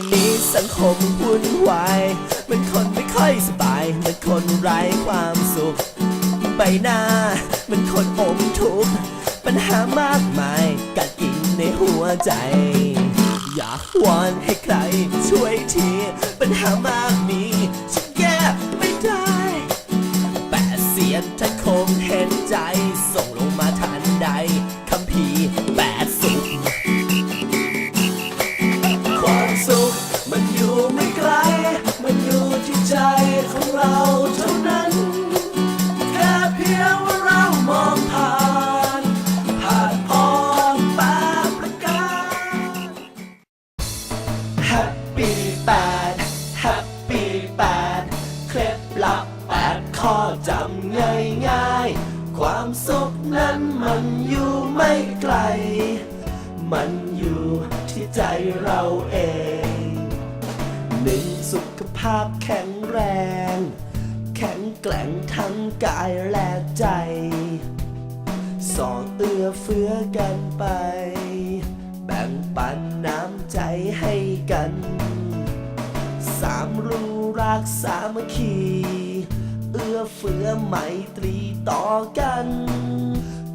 วันนี้สังคมวุ่นวายมันคนไม่ค่อยสบาย มันคนไร้ความสุข ใบหน้า มันคนอมทุกข์ปัญหามากมายกัดกินในหัวใจ อยากวอนให้ใครช่วยที ปัญหามากมี ข้อจำง่ายง่ายความสุขนั้นมันอยู่ไม่ไกล มันอยู่ที่ใจเราเองหนึ่งสุขภาพแข็งแรง แข็งแกร่งทั้งกายและใจ สองเอื้อเฟื้อกันไป แบ่งปันน้ำใจให้กัน สามรู้รักสามัคคี ข้อเฟื้อไมตรีต่อกัน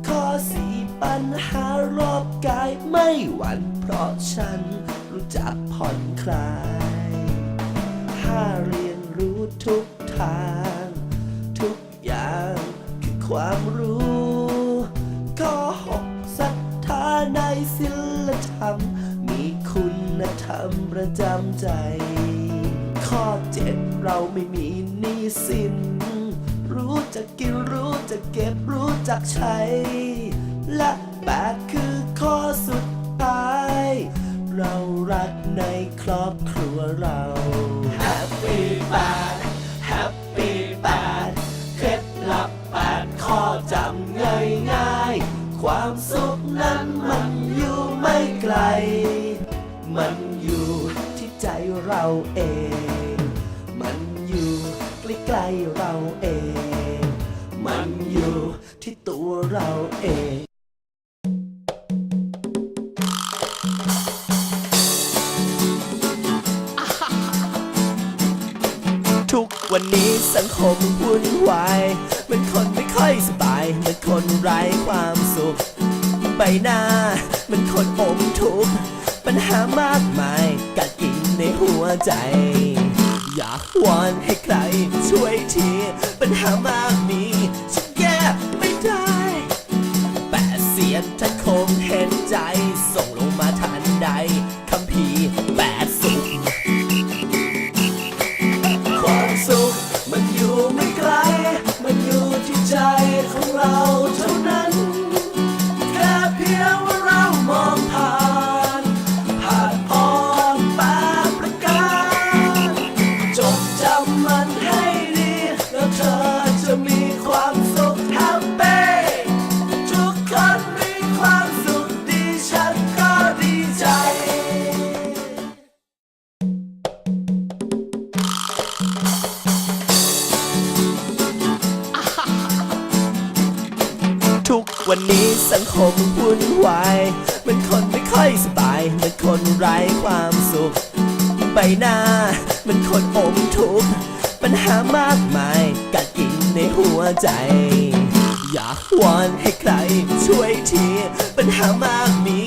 ข้อสี่ปัญหารอบกายไม่หวั่นเพราะฉันรู้จักผ่อนคลายห้าเรียนรู้ทุกทาง ทุกอย่างคือความรู้ ข้อหกศรัทธาในศิลธรรม มีคุณธรรมประจำใจ ข้อเจ็ดเราไม่มีหนี้สิน รู้จักกินรู้จักเก็บรู้จักใช้ และแปดคือข้อสุดท้าย เรารักในครอบครัวเรา Happy 8 นี้สังคมวุ่นวายมันคนไม่ค่อยสบายมันคนไร้ความสุข ใบหน้า มันคนอมทุกข์ปัญหามากมายกัดกินในหัวใจ อยากวอนให้ใครช่วยที ปัญหามากมีฉันแก้ไม่ได้ แปดเสียนท่านคงเห็นใจส่งลง คนไม่ค่อยสบายเหมันคนไร้ความสุข ใบหน้ามันคนอมทุกข์ปัญหามากมายกัดกินในหัวใจ อยากวอนให้ใครช่วยที ปัญหามากมี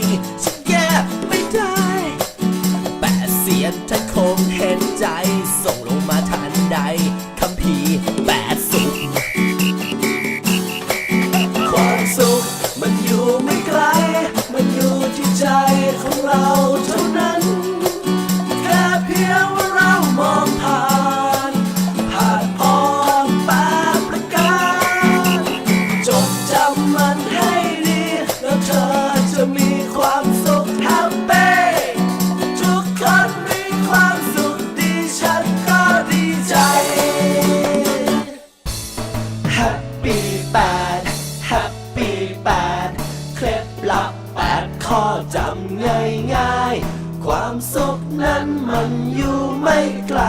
อจำง่ายง่าย ความสุขนั้นมันอยู่ไม่ไกล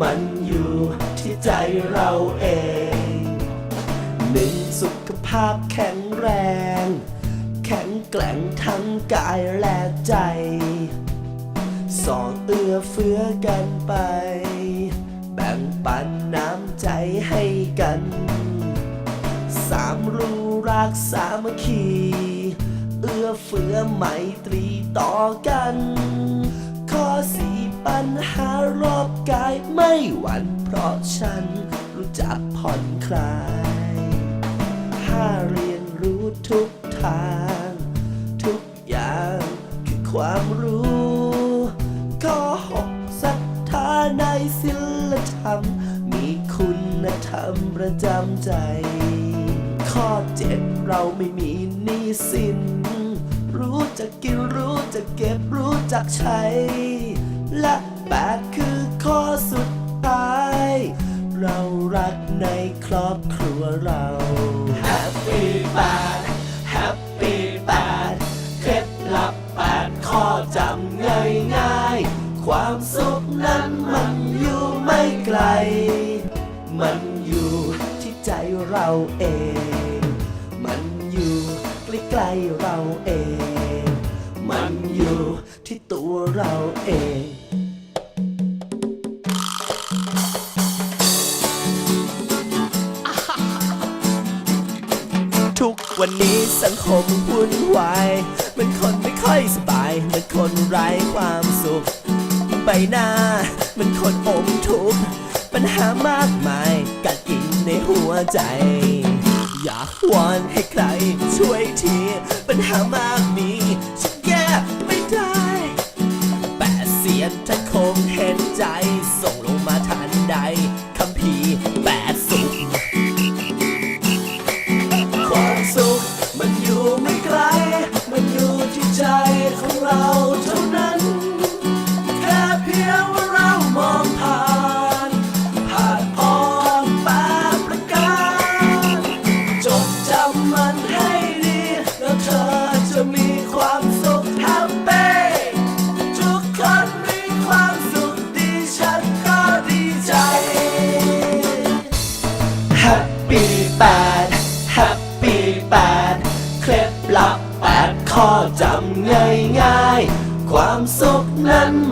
มันอยู่ที่ใจเราเอง หนึ่งสุขภาพแข็งแรง แข็งแกร่งทั้งกายและใจ สองเอื้อเฟื้อกันไป แบ่งปันน้ำใจให้กัน สามรู้รักสามัคคี อื้อเฟื้อไมตรีต่อกัน ข้อสี่ปัญหารอบกายไม่หวั่นเพราะฉันรู้จักผ่อนคลายห้าเรียนรู้ทุกทาง ทุกอย่างคือความรู้ ข้อหกศรัทธาในศิลธรรม มีคุณธรรมประจำใจ ข้อเจ็ดเราไม่มีหนี้สิน รู้จักกินรู้จักเก็บรู้จักใช้ และแปดคือข้อสุดท้าย เรารักในครอบครัวเรา Happy 8 Happy 8เคล็ดลับแปดข้อจำง่ายง่ายความสุขนั้นมันอยู่ไม่ไกล มันอยู่ที่ใจเราเอง เราเองทุกวันนี้สังคมวุ่นวายมันคนไม่ค่อยสบาย มันคนไร้ความสุข ใบหน้า มันคนอมทุกข์ปัญหามากมายกัดกินในหัวใจ อยากวอนให้ใครช่วยที ปัญหามากมี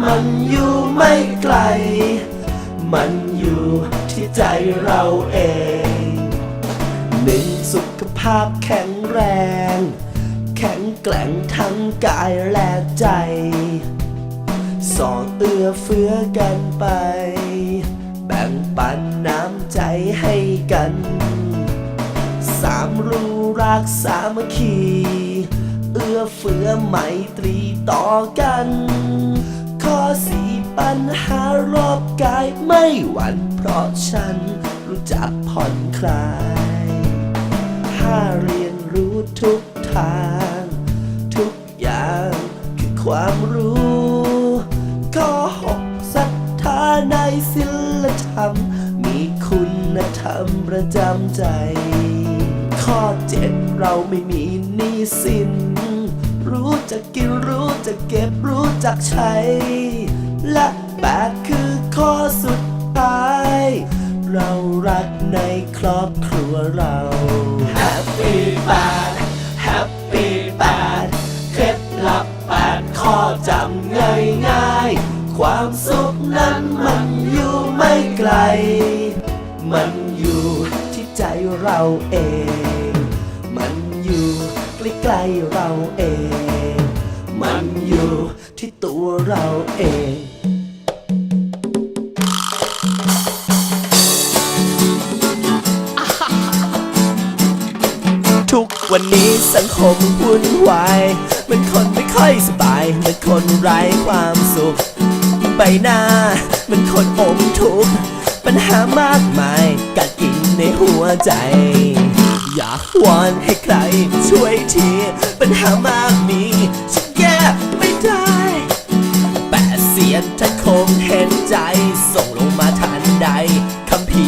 มันอยู่ไม่ไกล มันอยู่ที่ใจเราเอง หนึ่งสุขภาพแข็งแรง แข็งแกร่งทั้งกายและใจ สองเอื้อเฟื้อกันไป แบ่งปันน้ำใจให้กันสามรู้รักสามัคคี เอื้อเฟื้อไมตรีต่อกัน ปัญหารอบกายไม่หวั่นเพราะฉันรู้จักผ่อนคลายห้าเรียนรู้ทุกทาง ทุกอย่างคือความรู้ข้อหกศรัทธาในศิลธรรม มีคุณธรรมประจำใจ ข้อเจ็ดเราไม่มีหนี้สินรู้จักกินรู้จักเก็บรู้จักใช้ และ ดคือข้อสุดท้าย เรารักในครอบครัวเรา Happy 8 Happy 8เคล็ดลับแปดข้อจำง่ายง่ายๆความสุขนั้นมันอยู่ไม่ไกล มันอยู่ที่ใจเราเอง มันอยู่ใกล้ๆเราเอง มันอยู่ที่ตัวเราเอง วันนี้สังคมวุ่นวายมันคนไม่ค่อยสบาย มันคนไร้ความสุข ใบหน้า มันคนอมทุกข์ปัญหามากมายกัดกินในหัวใจ อยากวอนให้ใครช่วยที ปัญหามากมีฉันแก้ไม่ได้แปะเสียนท่านคงเห็นใจ ส่งลงมาทันใดคำพี